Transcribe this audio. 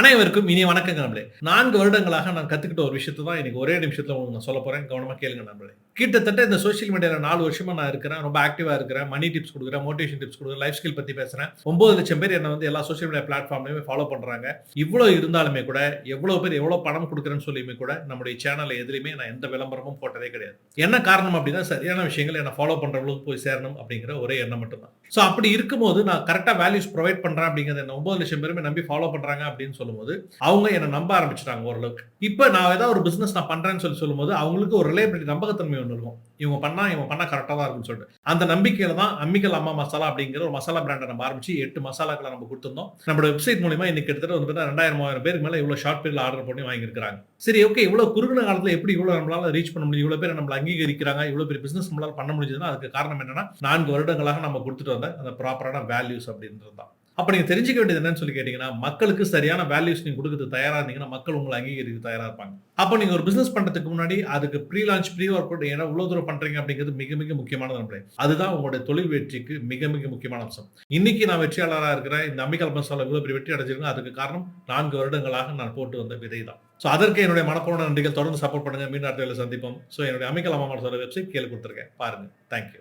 அனைவருக்கும் இனி வணக்கங்க நம்மளே நான்கு வருடங்களாக நான் கத்துக்கிட்ட ஒரு விஷயத்தை தான் இன்னைக்கு ஒரே நிமிஷத்துல உங்களுக்கு நான் சொல்ல போறேன். கவனமா கேளுங்க நம்மளே கிட்டத்தட்ட இந்த சோஷியல் மீடியாவில் நாலு வருஷமா நான் இருக்கிறேன். ரொம்ப ஆக்டிவாக இருக்கிறேன். மணி டிப்ஸ் கொடுக்குறேன் மோட்டிவேஷன் டிப்ஸ் கொடுக்குறேன் லைஃப் ஸ்கில் பற்றி பேசுகிறேன் ஒன்பது லட்சம் பேர் என்ன வந்து எல்லா சோஷியல் மீடியா பிளாட்ஃபார்ம்லையுமே ஃபாலோ பண்ணுறாங்க இவ்வளோ இருந்தாலுமே கூட எவ்வளோ பேர் எவ்வளோ பணம் கொடுக்குறேன்னு சொல்லியுமே கூட நம்முடைய சேனலில் எதுலையுமே நான் எந்த விளம்பரமும் போட்டதே கிடையாது. என்ன காரணம் அப்படின்னா சரியான விஷயங்கள் என்னை ஃபாலோ பண்ணுறவங்களுக்கு போய் சேரணும் அப்படிங்கிற ஒரே எண்ணம் மட்டும்தான். ஸோ அப்படி இருக்கும்போது நான் கரெக்டாக வேல்யூஸ் ப்ரொவைட் பண்ணுறேன் அப்படிங்கிறத என்ன ஒம்பது லட்சம் பேருமே நம்பி ஃபாலோ பண்ணுறாங்க அப்படின்னு சொல்லும்போது அவங்க என்னை நம்ப ஆரம்பிச்சிட்டாங்க ஓரளவுக்கு. இப்போ நான் ஏதாவது ஒரு பிஸ்னஸ் நான் பண்ணுறேன்னு சொல்லி சொல்லும்போது அவங்களுக்கு ஒரு ரிலேபிலிட்டி நம்பகத்தன்மை ஒன்று இவங்க பண்ணா இவங்க பண்ணா கரெக்டாக தான் இருக்கும்னு சொல்லிட்டு. அந்த நம்பிக்கையில தான் அம்மிக்கல் அம்மா மசாலா அப்படிங்கிற ஒரு மசாலா பிராண்டை நம்ம ஆரம்பிச்சு எட்டு மசாலாக்களை நம்ம கொடுத்துருந்தோம். நம்மளோட வெப்சைட் மூலியமா இன்னைக்கு கிட்டத்தட்ட வந்து பார்த்தா ரெண்டாயிரம் மூவாயிரம் பேருக்கு மேலே இவ்வளோ ஷார்ட் பீரியட் ஆர்டர் பண்ணி வாங்கியிருக்காங்க சரி ஓகே இவ்வளோ குறுகின காலத்தில் எப்படி இவ்வளோ நம்மளால ரீச் பண்ண முடியும் இவ்வளோ பேர் நம்மளை அங்கீகரிக்கிறாங்க? இவ்வளோ பெரிய பிசினஸ் நம்மளால பண்ண முடிஞ்சதுன்னா அதுக்கு காரணம் என்னன்னா நான்கு வருடங்களாக நம்ம கொடுத்துட்டு வந்த அந்த ப்ராப்பரான வேல்யூஸ் அப்படின்றது தான். அப்போ நீங்கள் தெரிஞ்சுக்க வேண்டியது என்னன்னு சொல்லி கேட்டிங்கன்னா மக்களுக்கு சரியான வேல்யூஸ் நீங்கள் கொடுக்கறது தயாராக இருந்தீங்கன்னா மக்கள் உங்களை அங்கீகரிக்க தயாராக இருப்பாங்க. அப்போ நீங்கள் ஒரு பிஸ்னஸ் பண்ணுறதுக்கு முன்னாடி அதுக்கு pre launch pre work out ஏன்னா இவ்வளோ தூரம் பண்ணுறீங்க அப்படிங்கிறது மிக மிக முக்கியமானது நம்மளே அதுதான் உங்களுடைய தொழில் வெற்றிக்கு மிக மிக முக்கியமான அம்சம். இன்னைக்கு நான் வெற்றியாளராக இருக்கிறேன். இந்த அம்மிக்கல் மசாலா இவ்வளோ பெரிய வெற்றி அடைஞ்சிருக்கேன் அதுக்கு காரணம் நான்கு வருடங்களாக நான் போட்டு வந்த விதை தான். ஸோ அதற்கு என்னுடைய மனப்பூர்வ நன்றிகள். தொடர்ந்து சப்போர்ட் பண்ணுங்கள் மீன் அடுத்த சந்திப்போம். ஸோ என்னுடைய அமிக்கல் அம்மா மசாலா வெப்சைட் கீழே கொடுத்துருக்கேன். பாருங்கள் தேங்க்யூ